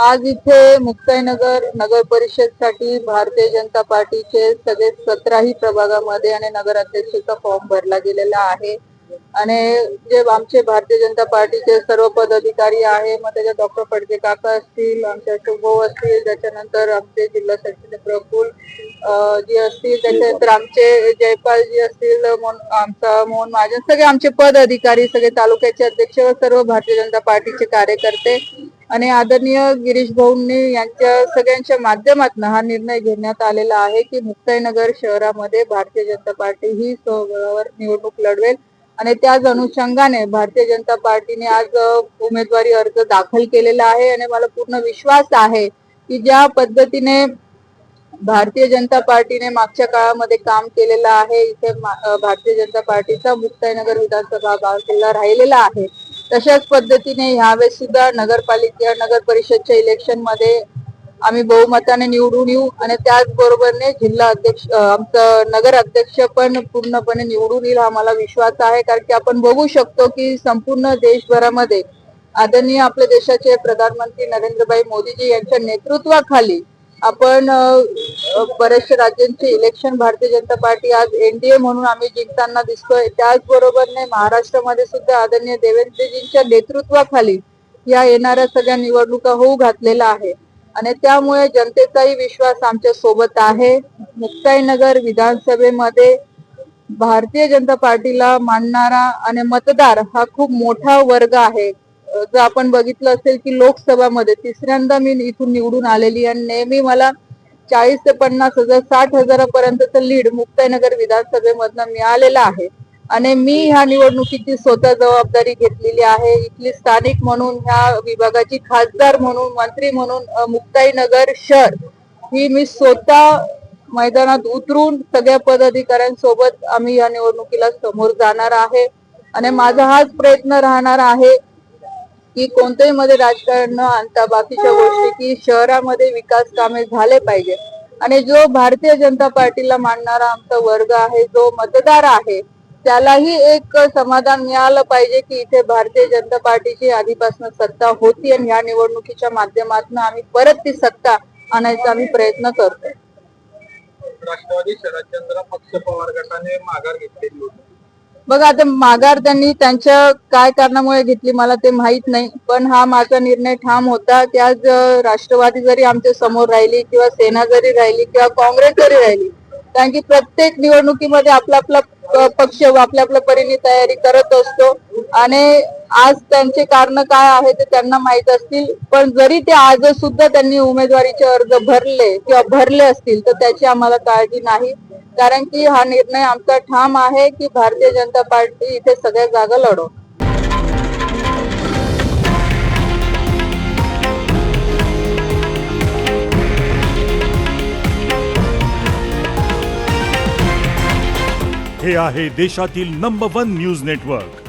आज इथे मुक्ताईनगर नगर परिषदसाठी भारतीय जनता पार्टीचे सगळे सतराही प्रभागामध्ये आणि नगराध्यक्षचा फॉर्म भरला गेलेला आहे. आणि जे आमचे भारतीय जनता पार्टीचे सर्व पदाधिकारी आहे मग त्याच्यात डॉक्टर फडके काका असतील आमचे अशोक असतील त्याच्यानंतर आमचे जिल्हा सचिव प्रफुल जी असतील त्याच्यानंतर आमचे जयपाल जी असतील आमचा मोहन महाजन सगळे आमचे पद अधिकारी सगळे तालुक्याचे अध्यक्ष व सर्व भारतीय जनता पार्टीचे कार्यकर्ते आणि आदरणीय गिरीश भाऊंनी यांच्या सगळ्यांच्या माध्यमातून हा निर्णय घेण्यात आलेला आहे की मुक्ताईनगर शहरामध्ये भारतीय जनता पार्टी ही स्वबळावर निवडणूक लढवेल. आणि त्याच अनुषंगाने भारतीय जनता पार्टीने आज उमेदवारी अर्ज दाखल केलेला आहे. आणि मला पूर्ण विश्वास आहे की ज्या पद्धतीने भारतीय जनता पार्टीने मागच्या काळामध्ये काम केलेलं आहे इथे भारतीय जनता पार्टीचा मुक्ताईनगर विधानसभा किल्ला राहिलेला आहे. तशाच पद्धतीने यावेळेस सुद्धा नगरपालिका नगर परिषदच्या इलेक्शनमध्ये आम्ही बहुमताने निवडून येऊ आणि त्याचबरोबरने जिल्हा अध्यक्ष आमचं नगर अध्यक्ष पण पूर्णपणे निवडून येईल हा मला विश्वास आहे. कारण की आपण बघू शकतो की संपूर्ण देशभरामध्ये आदरणीय आपल्या देशाचे प्रधानमंत्री नरेंद्रभाई मोदीजी यांच्या नेतृत्वाखाली आपण बऱ्याचशा राज्यांचे इलेक्शन भारतीय जनता पार्टी आज एनडीए म्हणून आम्ही जिंकताना दिसतोय. त्याचबरोबरने महाराष्ट्रामध्ये सुद्धा आदरणीय देवेंद्रजींच्या नेतृत्वाखाली या येणाऱ्या सगळ्या निवडणुका होऊ घातलेला आहे आणि त्यामुळे जनतेचाही विश्वास आमच्यासोबत आहे. मुक्ताईनगर विधानसभेमध्ये भारतीय जनता पार्टीला मानणारा आणि मतदार हा खूप मोठा वर्ग आहे. जर आपण बघितलं असेल की लोकसभामध्ये तिसऱ्यांदा मी इथून निवडून आलेली आणि नेहमी मला चाळीस ते पन्नास हजार साठ हजारापर्यंतचं लीड मुक्ताईनगर विधानसभेमधनं मिळालेलं आहे. आणि मी ह्या निवडणुकीची स्वतः जबाबदारी घेतलेली आहे. इथली स्थानिक म्हणून ह्या विभागाची खासदार म्हणून मंत्री म्हणून मुक्ताईनगर शहर ही मी स्वतः मैदानात उतरून सगळ्या पदाधिकाऱ्यांसोबत आम्ही या निवडणुकीला समोर जाणार आहे. आणि माझा हाच प्रयत्न राहणार आहे की कोणत्याही मध्ये राजकारण न आणता बाकीच्या गोष्टी की शहरामध्ये विकास कामे झाले पाहिजे. आणि जो भारतीय जनता पार्टीला मानणारा आमचा वर्ग आहे जो मतदार आहे त्यालाही एक समाधान मिळालं पाहिजे की इथे भारतीय जनता पार्टीची आधीपासून सत्ता होती आणि या निवडणुकीच्या माध्यमातून आम्ही परत ती सत्ता आणायचा आम्ही प्रयत्न करतोय. राष्ट्रवादी शरदचंद्र पक्ष पवार गटाने माघार घेतलेली होती. बघा आता माघार त्यांनी त्यांच्या काय कारणामुळे घेतली मला ते माहीत नाही पण हा माझा निर्णय ठाम होता की आज राष्ट्रवादी जरी आमच्यासमोर राहिली किंवा सेना जरी राहिली किंवा काँग्रेस जरी राहिली कारण की प्रत्येक निवडणुकीमध्ये आपला आपला पक्ष आपल्या आपल्या परीने तयारी करत असतो. आणि आज त्यांचे कारण काय आहे ते त्यांना माहीत असतील. पण जरी ते आज सुद्धा त्यांनी उमेदवारीचे अर्ज भरले किंवा भरले असतील तर त्याची आम्हाला काळजी नाही. कारण की हा निर्णय आमचा ठाम आहे की भारतीय जनता पार्टी इथे सगळ्या जागा लढो. हे आहे देशातील नंबर वन न्यूज नेटवर्क